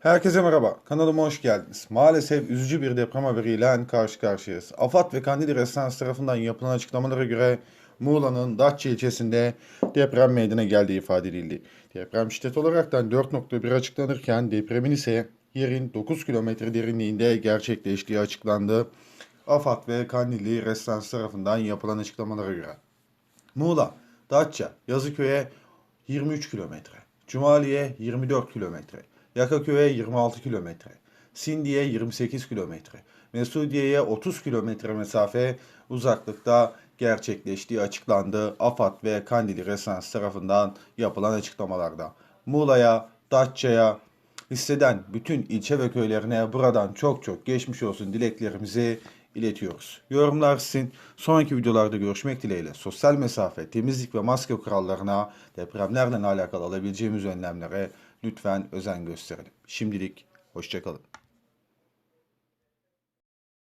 Herkese merhaba, kanalıma hoş geldiniz. Maalesef üzücü bir deprem haberiyle karşı karşıyayız. AFAD ve Kandili Residence tarafından yapılan açıklamalara göre Muğla'nın Datça ilçesinde deprem meydana geldiği ifade edildi. Deprem şiddet olaraktan 4.1 açıklanırken depremin ise yerin 9 kilometre derinliğinde gerçekleştiği açıklandı. AFAD ve Kandili Residence tarafından yapılan açıklamalara göre. Muğla, Datça, Yazıköy'e 23 kilometre, Cumali'ye 24 kilometre, Yakaköy'e 26 kilometre, Sindi'ye 28 kilometre, Mesudiye'ye 30 kilometre mesafe uzaklıkta gerçekleştiği açıklandı. AFAD ve Kandili Resans tarafından yapılan açıklamalarda. Muğla'ya, Datça'ya, listeden bütün ilçe ve köylerine buradan çok çok geçmiş olsun dileklerimizi iletiyoruz. Yorumlar sizin. Sonraki videolarda görüşmek dileğiyle sosyal mesafe, temizlik ve maske kurallarına, depremlerle alakalı alabileceğimiz önlemlere lütfen özen gösterelim. Şimdilik hoşçakalın.